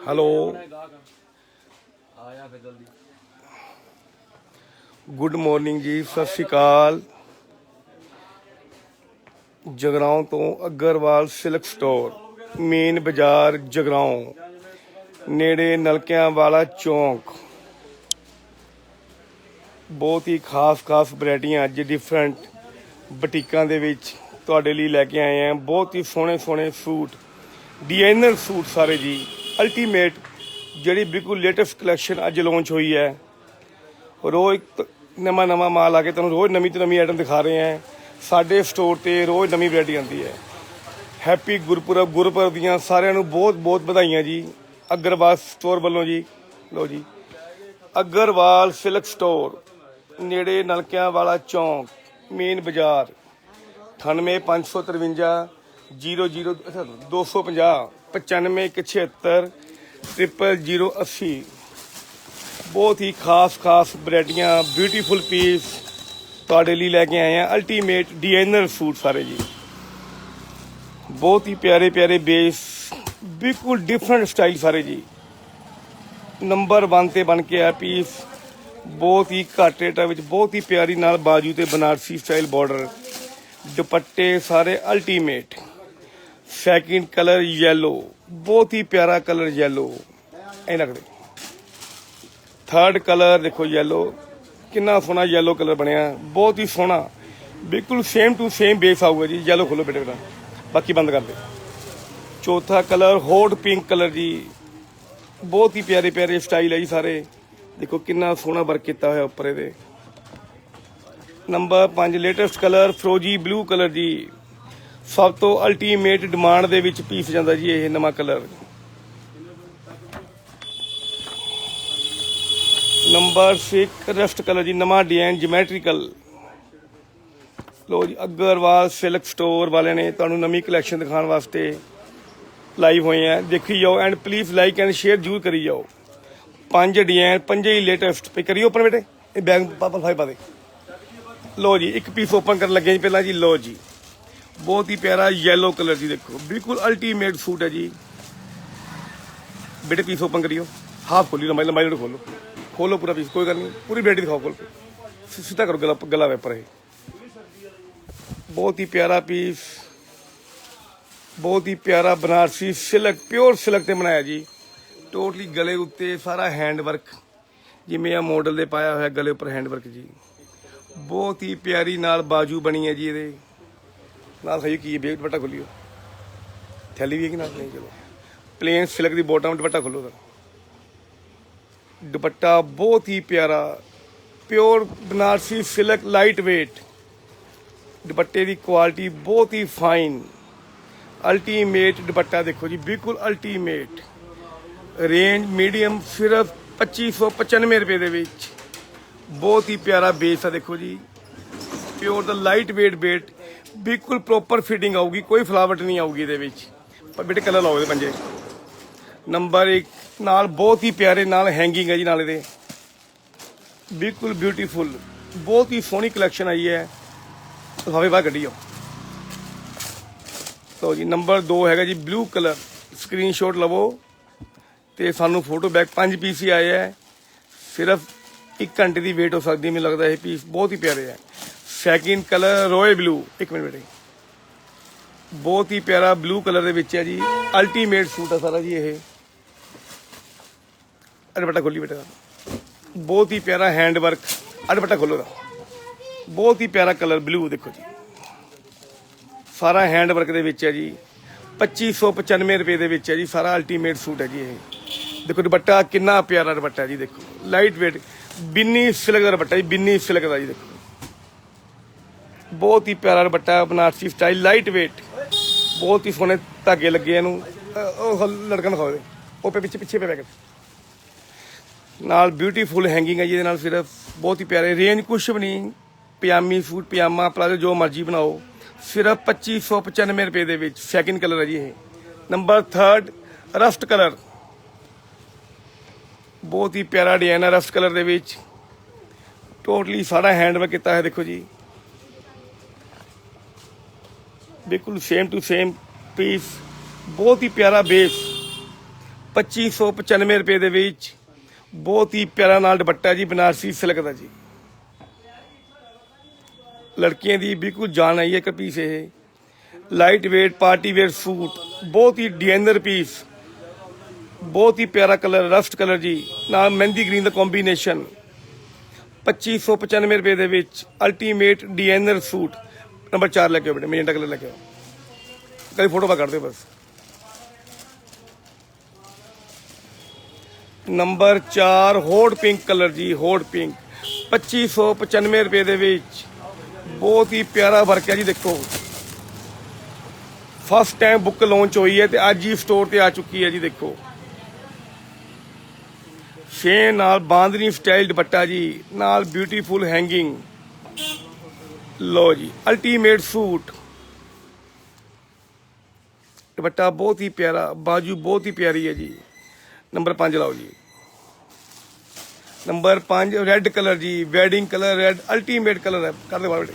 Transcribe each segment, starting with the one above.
Hello ਆਇਆ ਫਿਰ ਜਲਦੀ ਗੁੱਡ ਮਾਰਨਿੰਗ ਜੀ ਸਤਿ ਸ਼੍ਰੀ ਅਕਾਲ ਜਗਰਾਉਂ ਤੋਂ ਅਗਰਵਾਲ ਸਿਲਕ ਸਟੋਰ ਮੇਨ ਬਾਜ਼ਾਰ ਜਗਰਾਉਂ ਨੇੜੇ ਨਲਕਿਆਂ ਵਾਲਾ ਚੌਂਕ ਬਹੁਤ ਹੀ ਖਾਸ ਖਾਸ ਵੈਰਾਈਟੀਆਂ ਅੱਜ ਡਿਫਰੈਂਟ ਬੁਟੀਕਾਂ ਦੇ ਵਿੱਚ ਤੁਹਾਡੇ ਲਈ ਲੈ ਕੇ ਆਏ ਆ ਬਹੁਤ ਹੀ ਸੋਹਣੇ ਸੋਹਣੇ ਸੂਟ ਡਿਜ਼ਾਈਨਰ ਸੂਟ ਸਾਰੇ ਜੀ ਅਲਟੀਮੇਟ ਜਿਹੜੀ ਬਿਲਕੁਲ ਲੇਟੈਸਟ ਕਲੈਕਸ਼ਨ ਅੱਜ ਲਾਂਚ ਹੋਈ ਹੈ। ਰੋਜ਼ ਨਵਾਂ ਨਵਾਂ ਮਾਲ ਆ ਕੇ ਤੁਹਾਨੂੰ ਰੋਜ਼ ਨਵੀਂ ਤੋਂ ਨਵੀਂ ਆਈਟਮ ਦਿਖਾ ਰਹੇ ਹਾਂ। ਸਾਡੇ ਸਟੋਰ ਤੇ ਰੋਜ਼ ਨਵੀਂ ਵੈਰਾਈਟੀ ਆਉਂਦੀ ਹੈ। ਹੈਪੀ ਗੁਰਪੁਰਬ ਗੁਰਪੁਰਬ ਦੀਆਂ ਸਾਰਿਆਂ ਨੂੰ ਬਹੁਤ ਬਹੁਤ ਵਧਾਈਆਂ ਜੀ। ਅਗਰਵਾਲ ਸਟੋਰ ਵੱਲੋਂ ਜੀ। ਲਓ ਜੀ। ਅਗਰਵਾਲ ਸਿਲਕ ਸਟੋਰ ਨੇੜੇ ਨਲਕਿਆਂ ਵਾਲਾ ਚੌਂਕ ਮੇਨ ਬਾਜ਼ਾਰ 98553 00 ਅੱਛਾ 250 9576 00080 ਬਹੁਤ ਹੀ ਖਾਸ ਖਾਸ ਵੈਰਾਈਟੀਆਂ ਬਿਊਟੀਫੁਲ ਪੀਸ ਤੁਹਾਡੇ ਲਈ ਲੈ ਕੇ ਆਏ ਆ ਅਲਟੀਮੇਟ ਡਿਜ਼ਾਈਨਰ ਸੂਟ ਸਾਰੇ ਜੀ। ਬਹੁਤ ਹੀ ਪਿਆਰੇ ਪਿਆਰੇ ਬੇਸ ਬਿਲਕੁਲ ਡਿਫਰੈਂਟ ਸਟਾਈਲ ਸਾਰੇ ਜੀ। ਨੰਬਰ 1 ਤੇ ਬਣ ਕੇ ਆ ਪੀਸ ਬਹੁਤ ਹੀ ਘੱਟ ਰੇਟਾਂ ਵਿੱਚ, ਬਹੁਤ ਹੀ ਪਿਆਰੀ ਨਾਲ ਬਾਜੂ ਤੇ ਬਨਾਰਸੀ ਸਟਾਈਲ ਬਾਰਡਰ ਦੁਪੱਟੇ ਸਾਰੇ ਅਲਟੀਮੇਟ ਸੈਕਿੰਡ ਕਲਰ ਯੈਲੋ ਬਹੁਤ ਹੀ ਪਿਆਰਾ ਕਲਰ ਯੈਲੋ ਐ ਲੱਗਦੇ ਥਰਡ ਕਲਰ ਦੇਖੋ ਯੈਲੋ ਕਿੰਨਾ ਸੋਹਣਾ ਯੈਲੋ ਕਲਰ ਬਣਿਆ। ਬਹੁਤ ਹੀ ਸੋਹਣਾ। ਬਿਲਕੁਲ ਸੇਮ ਟੂ ਸੇਮ ਬੇਸ ਆਊਗਾ ਜੀ। ਯੈਲੋ ਖੋਲੋ ਬੇਟੇ ਬੇਟਾ। ਬਾਕੀ ਬੰਦ ਕਰ ਦੇ। ਚੌਥਾ ਕਲਰ ਹੌਟ ਪਿੰਕ ਕਲਰ ਜੀ। ਬਹੁਤ ਹੀ ਪਿਆਰੇ ਪਿਆਰੇ ਸਟਾਈਲ ਹੈ ਜੀ ਸਾਰੇ। ਦੇਖੋ ਕਿੰਨਾ ਸੋਹਣਾ ਵਰਕ ਕੀਤਾ ਹੋਇਆ ਉੱਪਰ ਇਹਦੇ। ਨੰਬਰ 5 ਲੇਟੈਸਟ ਕਲਰ ਫਰੋਜੀ ਬਲੂ ਕਲਰ ਜੀ। ਸਭ ਤੋਂ ਅਲਟੀਮੇਟ ਡਿਮਾਂਡ ਦੇ ਵਿੱਚ ਪੀਸ ਜਾਂਦਾ ਜੀ ਇਹ ਨਵਾਂ ਕਲਰ ਨੰਬਰ 6 ਰਸਟ ਕਲਰ ਜੀ, ਨਵਾਂ ਡਿਜ਼ਾਈਨ ਜਿਓਮੈਟ੍ਰੀਕਲ ਲੋ ਜੀ, ਅਗਰਵਾਲ ਸਿਲਕ ਸਟੋਰ ਵਾਲਿਆਂ ਨੇ ਤੁਹਾਨੂੰ ਨਵੀਂ ਕਲੈਕਸ਼ਨ ਦਿਖਾਉਣ ਵਾਸਤੇ ਲਾਈਵ ਹੋਏ ਆ ਦੇਖੀ ਜਾਓ and please like and share ਜਰੂਰ ਕਰੀ ਜਾਓ। ਪੰਜ ਡਿਜ਼ਾਈਨ ਪੰਜੇ ਹੀ ਲੇਟੈਸਟ ਪੇ ਕਰਿਓ ਓਪਨ ਬੇਟੇ? ਇਹ ਬੈਗ ਪਾਪਾ ਫਾਈ ਪਾ ਦੇ। ਲੋ ਜੀ, ਇੱਕ ਪੀਸ ਓਪਨ ਕਰਨ ਲੱਗੇ ਜੀ ਪਹਿਲਾਂ ਜੀ ਲੋ ਜੀ। ਬਹੁਤ ਹੀ ਪਿਆਰਾ ਯੈਲੋ ਕਲਰ ਜੀ ਦੇਖੋ। ਬਿਲਕੁਲ ਅਲਟੀਮੇਟ ਸੂਟ ਹੈ ਜੀ। ਬੇਟੇ ਪੀਸ ਓਪਨ ਕਰਿਓ? ਹਾਫ ਖੋਲੀ, ਲੰਬਾਈ ਲੰਬਾਈ ਨੂੰ ਖੋਲੋ। ਖੋਲੋ ਪੂਰਾ ਪੀਸ ਕੋਈ ਗੱਲ ਨਹੀਂ। ਪੂਰੀ ਵੈਰਾਈਟੀ ਦਿਖਾਓ ਖੋਲ ਕੇ। ਸਿੱਧਾ ਕਰੋ ਗਲਾ ਗਲਾ ਵੇਪਰ ਇਹ। ਬਹੁਤ ਹੀ ਪਿਆਰਾ ਪੀਸ ਬਹੁਤ ਹੀ ਪਿਆਰਾ ਬਨਾਰਸੀ ਸਿਲਕ ਪਿਓਰ ਸਿਲਕ ਤੇ ਬਣਾਇਆ ਜੀ। ਟੋਟਲੀ ਗਲੇ ਉੱਤੇ ਸਾਰਾ ਹੈਂਡ ਵਰਕ ਜਿਵੇਂ ਆ ਮਾਡਲ ਦੇ ਪਾਇਆ ਹੋਇਆ ਗਲੇ ਉੱਪਰ ਹੈਂਡ ਵਰਕ ਜੀ। ਬਹੁਤ ਹੀ ਪਿਆਰੀ ਨਾਲ ਬਾਜੂ ਬਣੀ ਹੈ ਜੀ ਇਹਦੇ। ਨਾਲ ਖਾਈ ਕੀ ਹੈ ਬੇਗ ਦੁਪੱਟਾ ਖੋਲਿਓ। ਥੈਲੀ ਵੀ ਹੈ ਕਿ ਨਾਲ, ਨਹੀਂ ਚਲੋ। ਪਲੇਨ ਸਿਲਕ ਦੀ ਬੋਟਮ ਦੁਪੱਟਾ ਖੋਲੋ ਦਾ ਦੁਪੱਟਾ ਬਹੁਤ ਹੀ ਪਿਆਰਾ pure Banarasi silk light weight ਦੁਪੱਟੇ ਦੀ ਕੁਆਲਿਟੀ ਬਹੁਤ ਹੀ ਫਾਈਨ ਅਲਟੀਮੇਟ ਦੁਪੱਟਾ ਦੇਖੋ ਜੀ, ਬਿਲਕੁਲ ਅਲਟੀਮੇਟ ਰੇਂਜ ਮੀਡੀਅਮ ਸਿਰਫ 2595 ਰੁਪਏ ਦੇ ਵਿੱਚ। ਬਹੁਤ ਹੀ ਪਿਆਰਾ ਬੇਸ ਆ ਦੇਖੋ ਜੀ। ਪਿਓਰ ਦਾ ਲਾਈਟ weight weight ਬਿਲਕੁਲ ਪ੍ਰੋਪਰ ਫਿਟਿੰਗ ਆਊਗੀ, ਕੋਈ ਫਲਾਵਟ ਨਹੀਂ ਆਊਗੀ ਇਹਦੇ ਵਿੱਚ। ਪਰ ਬੇਟੇ ਕਲਰ ਲਾਓ ਇਹਦੇ ਪੰਜੇ। ਨੰਬਰ 1 ਨਾਲ ਬਹੁਤ ਹੀ ਪਿਆਰੇ ਨਾਲ ਹੈਂਗਿੰਗ ਹੈ ਜੀ ਨਾਲ ਇਹਦੇ। ਬਿਲਕੁਲ ਬਿਊਟੀਫੁਲ ਬਹੁਤ ਹੀ ਸੋਹਣੀ ਕਲੈਕਸ਼ਨ ਆਈ ਹੈ। ਲਿਫਾਫੇ ਬਾਹਰ ਕੱਢੀਓ ਲਓ ਜੀ ਨੰਬਰ 2 ਹੈਗਾ ਜੀ ਬਲੂ ਕਲਰ ਸਕਰੀਨਸ਼ਾਟ ਲਵੋ ਤੇ ਸਾਨੂੰ ਫੋਟੋ ਬੈਕ ਪੰਜ ਪੀਸ ਹੀ ਆਏ ਹੈ। ਸਿਰਫ 1 ਘੰਟੇ ਦੀ ਵੇਟ ਹੋ ਸਕਦੀ ਮੈਨੂੰ ਲੱਗਦਾ ਇਹ ਪੀਸ ਬਹੁਤ ਹੀ ਪਿਆਰੇ ਹੈ। Second colour royal blue. ਇੱਕ ਮਿੰਟ ਬੇਟੇ ਬਹੁਤ ਹੀ ਪਿਆਰਾ ਬਲੂ ਕਲਰ ਦੇ ਵਿੱਚ ਹੈ ਜੀ। ਅਲਟੀਮੇਟ ਸੂਟ ਹੈ ਸਾਰਾ ਜੀ ਇਹ। ਅਰੇ ਬਟਾ ਖੋਲੀ ਬੇਟਾ। ਬਹੁਤ ਹੀ ਪਿਆਰਾ ਹੈਂਡ ਵਰਕ ਅਰੇ ਖੋਲੋ ਦਾ ਬਹੁਤ ਹੀ ਪਿਆਰਾ ਕਲਰ ਬਲੂ, ਦੇਖੋ ਜੀ। ਸਾਰਾ ਹੈਂਡ ਵਰਕ ਦੇ ਵਿੱਚ ਹੈ ਜੀ। 2595 ਰੁਪਏ ਦੇ ਵਿੱਚ ਹੈ ਜੀ। ਸਾਰਾ ਅਲਟੀਮੇਟ ਸੂਟ ਹੈ ਜੀ ਇਹ। ਦੇਖੋ ਦੁਪੱਟਾ ਕਿੰਨਾ ਪਿਆਰਾ ਦੁਪੱਟਾ ਜੀ, ਦੇਖੋ। ਲਾਈਟ weight ਬਿੰਨੀ ਸਿਲਕ ਦਾ ਦੁਪੱਟਾ ਜੀ, ਬਿੰਨੀ ਸਿਲਕ ਦਾ ਜੀ, ਦੇਖੋ। ਬਹੁਤ ਹੀ ਪਿਆਰਾ dupatta Banarasi style light weight ਬਹੁਤ ਹੀ ਸੋਹਣੇ ਧਾਗੇ ਲੱਗੇ ਇਹਨੂੰ। ਅਹ, ਉਹ ਲੜਕਾ ਦਿਖਾਓ ਉਹ ਪੇ ਪਿੱਛੇ ਪਿੱਛੇ ਪੇ ਬੈਕ। ਨਾਲ ਬਿਊਟੀਫੁਲ ਹੈਂਗਿੰਗ ਹੈ ਜੀ, ਇਹਦੇ ਨਾਲ ਸਿਰਫ ਬਹੁਤ ਹੀ ਪਿਆਰੇ। ਰੇਂਜ ਕੁਛ ਵੀ ਨਹੀਂ। ਪਜਾਮੀ ਸੂਟ, ਪਜਾਮਾ ਪਲਾਜ਼ੋ ਜੋ ਮਰਜ਼ੀ ਬਣਾਓ। ਸਿਰਫ 2595 ਰੁਪਏ ਦੇ ਵਿੱਚ ਸੈਕਿੰਡ ਕਲਰ ਹੈ ਜੀ ਇਹ। ਨੰਬਰ 3 ਰਫਟ ਕਲਰ ਬਹੁਤ ਹੀ ਪਿਆਰਾ ਡਿਜ਼ਾਈਨ ਹੈ ਰਫਟ ਕਲਰ ਦੇ ਵਿੱਚ। ਟੋਟਲੀ ਸਾਰਾ ਹੈਂਡਵਰਕ ਕੀਤਾ ਹੈ ਦੇਖੋ ਜੀ। ਬਿਲਕੁਲ ਸੇਮ ਟੂ ਸੇਮ ਪੀਸ ਬਹੁਤ ਹੀ ਪਿਆਰਾ ਬੇਸ 2595 ਰੁਪਏ ਦੇ ਵਿੱਚ, ਬਹੁਤ ਹੀ ਪਿਆਰਾ ਨਾਲ ਦੁਪੱਟਾ ਜੀ, ਬਨਾਰਸੀ ਸਿਲਕ ਦਾ ਜੀ। ਲੜਕੀਆਂ ਦੀ ਬਿਲਕੁਲ ਜਾਨ ਆਈ ਹੈ ਇੱਕ ਪੀਸ ਇਹ। Light weight party wear suit ਬਹੁਤ ਹੀ ਡਿਜ਼ਾਈਨਰ ਪੀਸ ਬਹੁਤ ਹੀ ਪਿਆਰਾ ਕਲਰ ਰਸਟ ਕਲਰ ਜੀ। ਨਾਲ ਮਹਿੰਦੀ ਗ੍ਰੀਨ ਦਾ ਕੰਬੀਨੇਸ਼ਨ 2595 ਰੁਪਏ ਦੇ ਵਿੱਚ ਅਲਟੀਮੇਟ ਡਿਜ਼ਾਈਨਰ ਸੂਟ ਨੰਬਰ 4 ਲੈ ਕੇ ਆਓ ਬੇਟੇ ਮੈਜੈਂਟਾ ਕਲਰ ਲੈ ਕੇ ਆਓ। ਕਈ ਫੋਟੋ ਪਾ ਕੱਢ ਦਿਓ ਬਸ। ਨੰਬਰ 4 ਹੋਟ ਪਿੰਕ ਕਲਰ ਜੀ ਹੋਟ ਪਿੰਕ 2595 ਰੁਪਏ ਦੇ ਵਿੱਚ। ਬਹੁਤ ਹੀ ਪਿਆਰਾ ਵਰਕ ਹੈ ਜੀ, ਦੇਖੋ। ਫਸਟ ਟਾਈਮ ਬੁੱਕ ਲਾਂਚ ਹੋਈ ਹੈ ਤੇ ਅੱਜ ਹੀ ਸਟੋਰ ਤੇ ਆ ਚੁੱਕੀ ਹੈ ਜੀ, ਦੇਖੋ। ਛੇ ਨਾਲ ਬਾਂਦਰੀ ਸਟਾਈਲ ਦੁਪੱਟਾ ਜੀ, ਨਾਲ ਬਿਊਟੀਫੁਲ ਹੈਂਗਿੰਗ ਲੋ ਜੀ ਅਲਟੀਮੇਟ ਸੂਟ। ਦੁਪੱਟਾ ਬਹੁਤ ਹੀ ਪਿਆਰਾ, ਬਾਜੂ ਬਹੁਤ ਹੀ ਪਿਆਰੀ ਹੈ ਜੀ। ਨੰਬਰ 5 ਲਾਓ ਜੀ। ਨੰਬਰ 5 ਰੈੱਡ ਕਲਰ ਜੀ, wedding colour red ultimate colour ਹੈ, ਕਰ ਦੇ ਬਾਬੇ।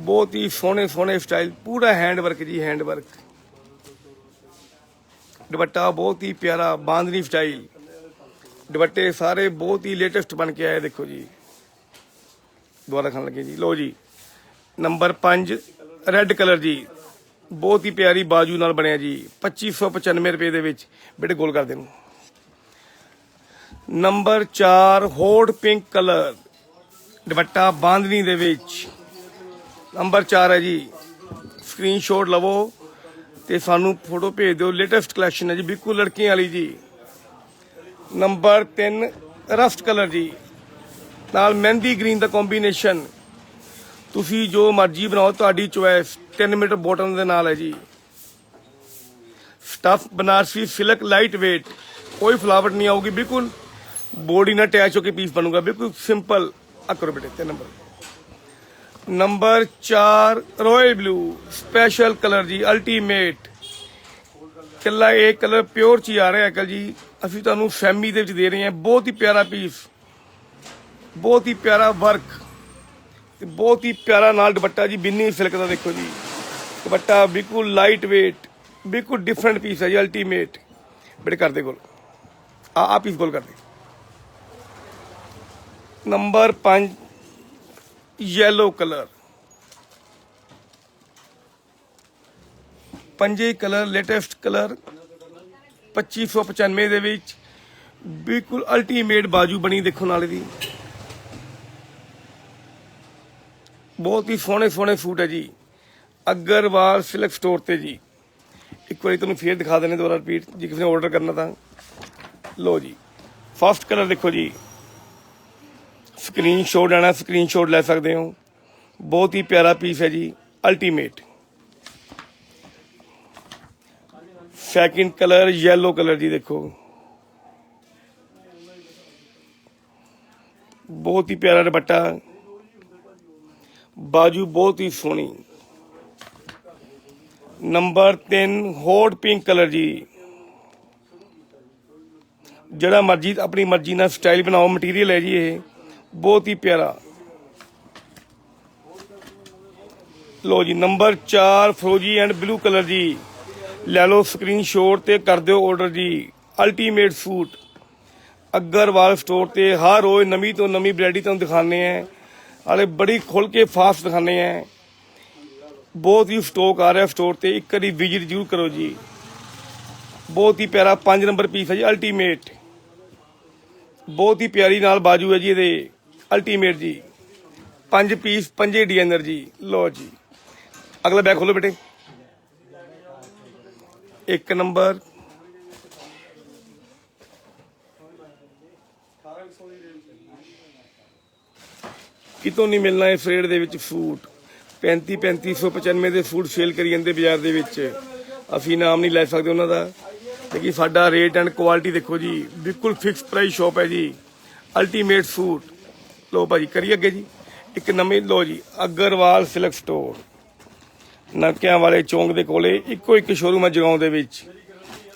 ਬਹੁਤ ਹੀ ਸੋਹਣੇ ਸੋਹਣੇ ਸਟਾਈਲ, ਪੂਰਾ ਹੈਂਡ ਵਰਕ ਜੀ ਹੈਂਡ ਵਰਕ ਦੁਪੱਟਾ ਬਹੁਤ ਹੀ ਪਿਆਰਾ, ਬਾਂਦਨੀ ਸਟਾਈਲ। ਦੁਪੱਟੇ ਸਾਰੇ ਬਹੁਤ ਹੀ ਲੇਟੈਸਟ ਬਣ ਕੇ ਆਏ, ਦੇਖੋ ਜੀ। ਦੁਬਾਰਾ ਖਾਣ ਲੱਗੇ ਜੀ। ਲਓ ਜੀ, ਨੰਬਰ 5 ਰੈੱਡ ਕਲਰ ਜੀ। ਬਹੁਤ ਹੀ ਪਿਆਰੀ ਬਾਜੂ ਨਾਲ ਬਣਿਆ ਜੀ। 2595 ਰੁਪਏ ਦੇ ਵਿੱਚ ਬੇਟੇ ਗੋਲ ਕਰ ਦੇ ਨੂੰ। Number 4 hot pink colour. Dupatta bandhani ਦੇ ਵਿੱਚ। ਨੰਬਰ 4 ਹੈ ਜੀ। ਸਕਰੀਨਸ਼ਾਟ ਲਵੋ ਤੇ ਸਾਨੂੰ ਫੋਟੋ ਭੇਜ ਦਿਓ। ਲੇਟੈਸਟ ਕਲੈਕਸ਼ਨ ਹੈ ਜੀ। ਬਿਲਕੁਲ ਲੜਕੀਆਂ ਵਾਲੀ ਜੀ। ਨੰਬਰ 3 ਰਸਟ ਕਲਰ ਜੀ। ਨਾਲ ਮਹਿੰਦੀ ਗ੍ਰੀਨ ਦਾ ਕੰਬੀਨੇਸ਼ਨ ਤੁਸੀਂ ਜੋ ਮਰਜ਼ੀ ਬਣਾਓ, ਤੁਹਾਡੀ ਚੁਆਇਸ 3 ਮੀਟਰ ਬੋਟਮ ਦੇ ਨਾਲ ਹੈ ਜੀ। Stuff Banarasi silk light weight ਕੋਈ ਫਲਾਵਟ ਨਹੀਂ ਆਊਗੀ, ਬਿਲਕੁਲ। ਬੋਡੀ ਨਾਲ ਅਟੈਚ ਹੋ ਕੇ ਪੀਸ ਬਣੂਗਾ, ਬਿਲਕੁਲ ਸਿੰਪਲ ਆ ਕਰੋ ਬੇਟੇ ਤੇ number number 4 royal blue special colour ਜੀ ਅਲਟੀਮੇਟ ਕੱਲਾ ਇਹ ਕਲਰ ਪਿਓਰ ਚ ਹੀ ਆ ਰਿਹਾ ਅਕਲ ਜੀ। ਅਸੀਂ ਤੁਹਾਨੂੰ ਸੈਮੀ ਦੇ ਵਿੱਚ ਦੇ ਰਹੇ ਹਾਂ, ਬਹੁਤ ਹੀ ਪਿਆਰਾ ਪੀਸ ਬਹੁਤ ਹੀ ਪਿਆਰਾ ਵਰਕ ਤੇ ਬਹੁਤ ਹੀ ਪਿਆਰਾ ਨਾਲ ਦੁਪੱਟਾ ਜੀ, ਬਿੰਨੀ ਸਿਲਕ ਦਾ ਦੇਖੋ ਜੀ। ਦੁਪੱਟਾ ਬਿਲਕੁਲ ਲਾਈਟ weight, ਬਿਲਕੁਲ ਡਿਫਰੈਂਟ ਪੀਸ ਹੈ ਜੀ ਅਲਟੀਮੇਟ ਬੜੇ ਕਰਦੇ ਕੋਲ। ਆ ਆ ਪੀਸ ਕੋਲ ਕਰਦੇ ਨੰਬਰ 5 ਯੈਲੋ ਕਲਰ ਪੰਜੇ ਕਲਰ ਲੇਟੈਸਟ ਕਲਰ 2595 ਦੇ ਵਿੱਚ। ਬਿਲਕੁਲ ਅਲਟੀਮੇਟ ਬਾਜੂ ਬਣੀ ਦੇਖੋ ਨਾਲੇ ਦੀ। ਬਹੁਤ ਹੀ ਸੋਹਣੇ ਸੋਹਣੇ ਸੂਟ ਹੈ ਜੀ। ਅਗਰਵਾਲ ਸਿਲਕ ਸਟੋਰ ਤੇ ਜੀ। ਇੱਕ ਵਾਰੀ ਤੁਹਾਨੂੰ ਫੇਰ ਦਿਖਾ ਦਿੰਦੇ ਦੁਬਾਰਾ ਰਿਪੀਟ ਜੇ ਕਿਸੇ ਨੇ ਆਰਡਰ ਕਰਨਾ ਤਾਂ। ਲੋ ਜੀ। ਫਸਟ ਕਲਰ ਦੇਖੋ ਜੀ। ਸਕਰੀਨਸ਼ਾਟ ਆਣਾ ਸਕਰੀਨਸ਼ਾਟ ਲੈ ਸਕਦੇ ਹੋ। ਬਹੁਤ ਹੀ ਪਿਆਰਾ ਪੀਸ ਹੈ ਜੀ। Ultimate second colour yellow colour ਜੀ ਦੇਖੋ। ਬਹੁਤ ਹੀ ਪਿਆਰਾ ਦੁਪੱਟਾ। ਬਾਜੂ ਬਹੁਤ ਹੀ ਸੋਹਣੀ। ਨੰਬਰ 3 ਹੋਟ ਪਿੰਕ ਕਲਰ ਜੀ। ਜਿਹੜਾ ਮਰਜ਼ੀ, ਆਪਣੀ ਮਰਜ਼ੀ ਨਾਲ ਸਟਾਈਲ ਬਣਾਓ ਮਟੀਰੀਅਲ ਹੈ ਜੀ ਇਹ। ਬਹੁਤ ਹੀ ਪਿਆਰਾ। ਲੋ ਜੀ, ਨੰਬਰ 4 ਫਰੋਜੀ ਐਂਡ ਬਲੂ ਕਲਰ ਜੀ। ਲੈ ਲਓ ਸਕਰੀਨਸ਼ਾਟ ਤੇ ਕਰ ਦਿਓ ਆਰਡਰ ਜੀ। Ultimate suit. ਅਗਰਵਾਲ ਸਟੋਰ ਤੇ ਹਰ ਰੋਜ਼ ਨਵੀਂ ਤੋਂ ਨਵੀਂ ਵੈਰਾਈਟੀ ਤੁਹਾਨੂੰ ਦਿਖਾਣੇ ਆ ਹਾਲੇ ਬੜੀ ਖੁੱਲ ਕੇ ਫਾਸਟ ਦਿਖਾਣੇ ਆ। ਬਹੁਤ ਹੀ ਸਟਾਕ ਆ ਰਿਹਾ ਸਟੋਰ ਤੇ, ਇੱਕ ਵਾਰੀ ਵਿਜ਼ਿਟ ਜ਼ਰੂਰ ਕਰੋ ਜੀ। ਬਹੁਤ ਹੀ ਪਿਆਰਾ 5 ਨੰਬਰ ਪੀਸ ਹੈ ਜੀ ਅਲਟੀਮੇਟ ਬਹੁਤ ਹੀ ਪਿਆਰੀ ਨਾਲ ਬਾਜੂ ਹੈ ਜੀ ਇਹਦੇ ਅਲਟੀਮੇਟ ਜੀ। ਪੰਜ ਪੀਸ ਪੰਜੇ ਡਿਜ਼ਾਈਨਰ ਜੀ। ਲਓ ਜੀ। ਅਗਲਾ ਬੈਗ ਖੋਲੋ ਬੇਟੇ। ਇੱਕ ਨੰਬਰ ਕਿਤੋਂ ਨਹੀਂ ਮਿਲਣਾ ਇਸ ਰੇਟ ਦੇ ਵਿੱਚ ਸੂਟ 35 3595 ਦੇ ਸੂਟ ਸੇਲ ਕਰੀ ਜਾਂਦੇ ਬਾਜ਼ਾਰ ਦੇ ਵਿੱਚ। ਅਸੀਂ ਨਾਮ ਨਹੀਂ ਲੈ ਸਕਦੇ ਉਹਨਾਂ ਦਾ। ਲੇਕਿਨ ਸਾਡਾ ਰੇਟ ਐਂਡ ਕੁਆਲਿਟੀ ਦੇਖੋ ਜੀ, ਬਿਲਕੁਲ ਫਿਕਸ ਪ੍ਰਾਈਸ ਸ਼ਾਪ ਹੈ ਜੀ। ਅਲਟੀਮੇਟ ਸੂਟ ਲੋ ਭਾਜੀ ਕਰੀ ਅੱਗੇ ਜੀ। ਇੱਕ ਨਵੀਂ ਲੋ ਜੀ, ਅਗਰਵਾਲ ਸਿਲਕ ਸਟੋਰ। ਨਕਿਆਂ ਵਾਲੇ ਚੌਂਕ ਦੇ ਕੋਲੇ ਇੱਕੋ ਇੱਕ ਸ਼ੋਰੂਮ ਹੈ ਜਗਾਉਂ ਦੇ ਵਿੱਚ।